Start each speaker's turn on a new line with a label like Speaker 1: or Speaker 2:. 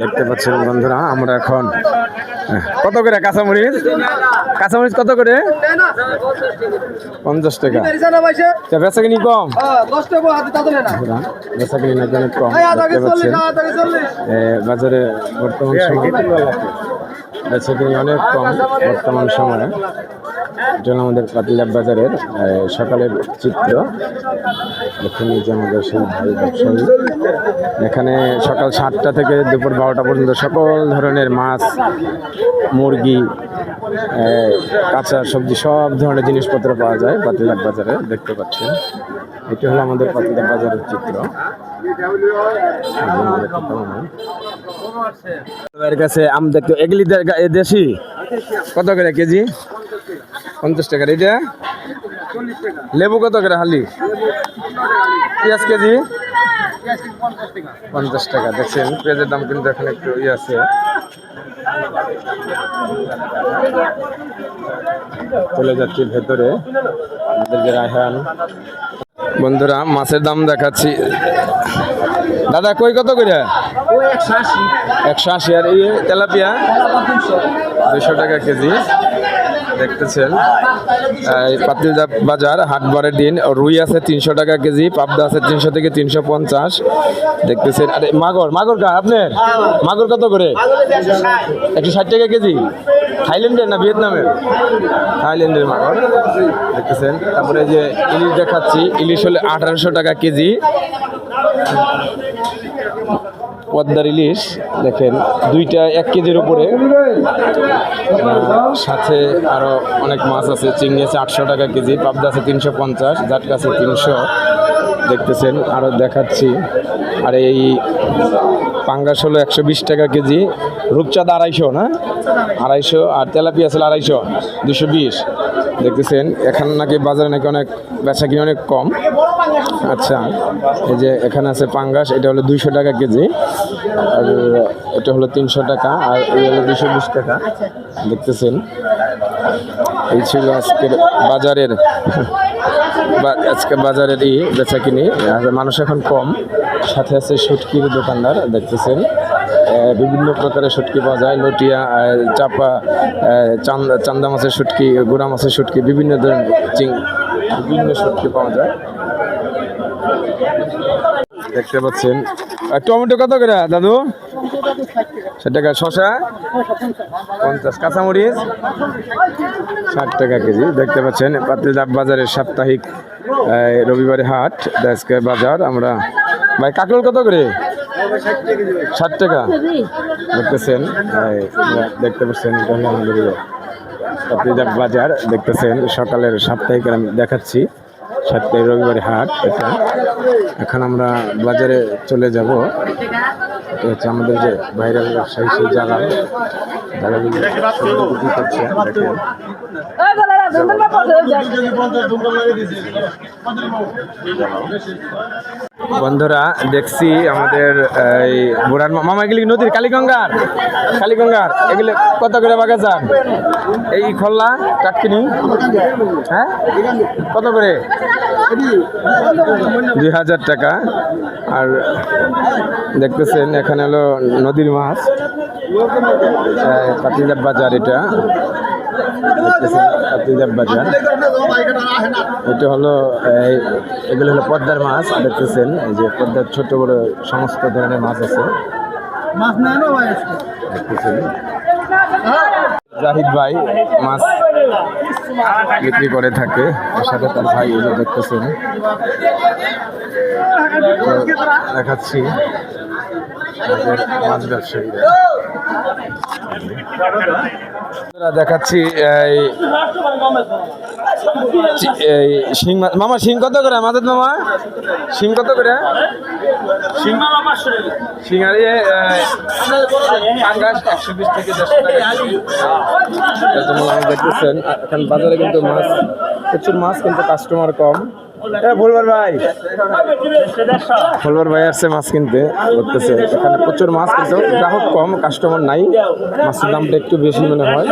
Speaker 1: দেখতে পাচ্ছেন বন্ধুরা, আমরা এখন কত করে কাঁচামরিচ? কাঁচামরিচ কত করে? পঞ্চাশ টাকা। বেচা কিনি কম? বেচা কিনি নাকি কম। বাজারে বর্তমান সময় কিনি অনেক কম বর্তমান সময়ে। এটা আমাদের কাতিলাব বাজারের সকালের চিত্র। এখানে যে আমাদের সেই ব্যবসায়ী। এখানে সকাল সাতটা থেকে দুপুর বারোটা পর্যন্ত সকল ধরনের মাছ, মুরগি কাঁচা সবজি সব ধরনের জিনিসপত্র পাওয়া যায় পাতিলাপ বাজারে, দেখতে পাচ্ছেন। এটি হলো আমাদের পাতিলাপ বাজারের চিত্র। দেশি? কেজি? পঞ্চাশ টাকার লেবু কত করে হালি? পেঁয়াজ কেজি? পঞ্চাশ টাকা। দেখছেন, পেঁয়াজের দাম কিন্তু এখন একটু ইয়ে আছে। চলে যাচ্ছি ভেতরে। আমাদের যে রায়হান। বন্ধুরা মাছের দাম দেখাচ্ছি। দাদা কই কত করে? একশো আশি। আর এই তেলাপিয়া? দুশো টাকা কেজি। দেখতেছেন। এই পাতিলদা বাজার, হাটবারের দিন। রুই আছে তিনশো টাকা কেজি, পাবদা আছে তিনশো থেকে তিনশো পঞ্চাশ। দেখতেছেন, আরে, মাগর মাগর কা আপনার মাগর কত করে? একশো ষাট টাকা কেজি। থাইল্যান্ডের না ভিয়েতনামের? থাইল্যান্ডের মাগর। দেখতেছেন, তারপরে যে ইলিশ দেখাচ্ছি। ইলিশ হলে আঠারোশো টাকা কেজি। পদ্মার ইলিশ, দেখেন, দুইটা এক কেজির উপরে। সাথে আরও অনেক মাছ আছে, চিংড়ি আছে আটশো টাকা কেজি, পাবদা আছে তিনশো পঞ্চাশ, জাটকা আছে তিনশো। দেখতেছেন আরও দেখাচ্ছি। আর এই পাঙ্গাস হলো একশো বিশ টাকা কেজি, রূপচাঁদ আড়াইশো না? আড়াইশো, আর তেলাপিয়া আছে আড়াইশো, দুশো বিশ। দেখতেছেন, এখানে নাকি বাজারে নাকি অনেক বেচা কিনে অনেক কম। আচ্ছা এই যে এখানে আছে পাঙ্গাস, এটা হলো দুইশো টাকা কেজি, আর এটা হলো তিনশো টাকা, আর এই হলো দুশো বিশ টাকা। দেখতেছেন, এই ছিল আজকের বাজারের আজকে বাজারের ই বেচা কিনি মানুষ এখন কম। সাথে আছে সুটকির দোকানদার, দেখতেছেন। বিভিন্ন প্রকারের শুটকি পাওয়া যায়। লটিয়া চাপা চান্দা চান্দা মাছের শুটকি, গুড়া মাছের শুটকি, বিভিন্ন ধরনের চিং, বিভিন্ন শুটকি পাওয়া যায়। দেখতে পাচ্ছেন টমেটো কত করে, দাদু? ষাট টাকা। শশা পঞ্চাশ। কাঁচামরিচ? ষাট টাকা কেজি। দেখতে পাচ্ছেন পাতিলদাব বাজারের সাপ্তাহিক রবিবারে হাট, আজকে বাজার, আমরা ভাই, কাকরোল কত করে? ষাট টাকা। দেখতেছেন দেখতে পাচ্ছেন, এটা হলো বাজার, দেখতেছেন, সকালের সাপ্তাহিক আমি দেখাচ্ছি। সাপ্তাহিক রবিবারে হাট এটা। এখন আমরা বাজারে চলে যাব। এটা হচ্ছে আমাদের যে ভাইরাল ব্যবসায়ী সেই জায়গা জায়গাগুলো করছে। বন্ধুরা, দেখছি আমাদের এই বুড়ার মা- মামা এগুলি নদীর? কালীগঙ্গার। কালীগঙ্গার। এগুলো কত করে বাগাচান এই খোল্লা কাটকিনি। হ্যাঁ? কত করে? দুই হাজার টাকা। আর দেখতেছেন, এখানে হলো নদীর মাছ। বাজার এটা। দেখতেছেন বাজার এটা হলো এগুলো হলো পদ্মার মাছ দেখতেছেন এই যে পদ্মার ছোট বড় সমস্ত ধরনের মাছ আছে। দেখতেছেন। জাহিদ ভাই মাছ বিক্রি করে থাকে ওর সাথে তার ভাই এই যে দেখতেছেন। দেখাচ্ছি। দেখাচ্ছি, এই শিং মাছ মামা, শিং কত করে? আমাদের মামা? শিং কত করে? শিং শিং আর ইয়ে একশো বিশ থেকে দেখতেছেন, এখন বাজারে কিন্তু মাছ, প্রচুর মাছ কিন্তু কাস্টমার কম। ভাই। ভাই আসছে মাছ কিনতে প্রচুর মাছ কম কাস্টমার নাই। মাছের দামটা একটু বেশি মনে হয়।